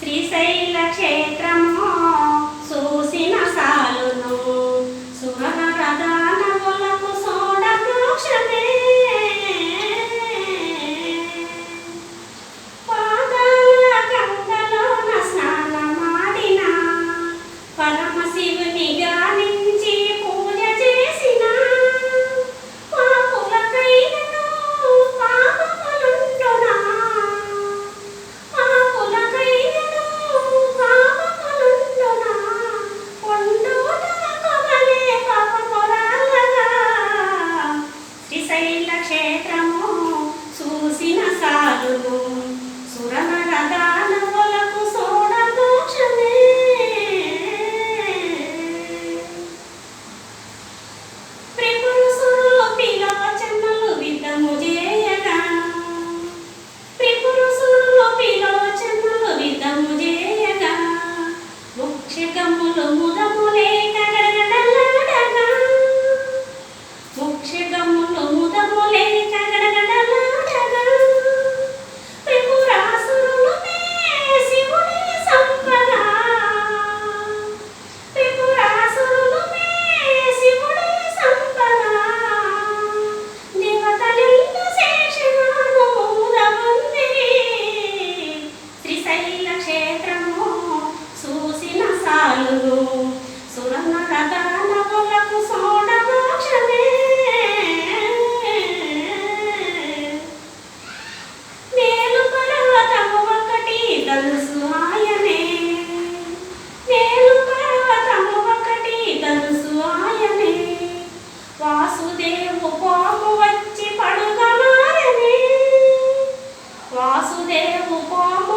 శ్రీశైల క్షేత్రం వాసుదేవు కోపు వచ్చి పడుగమారని వాసుదేవు కోపు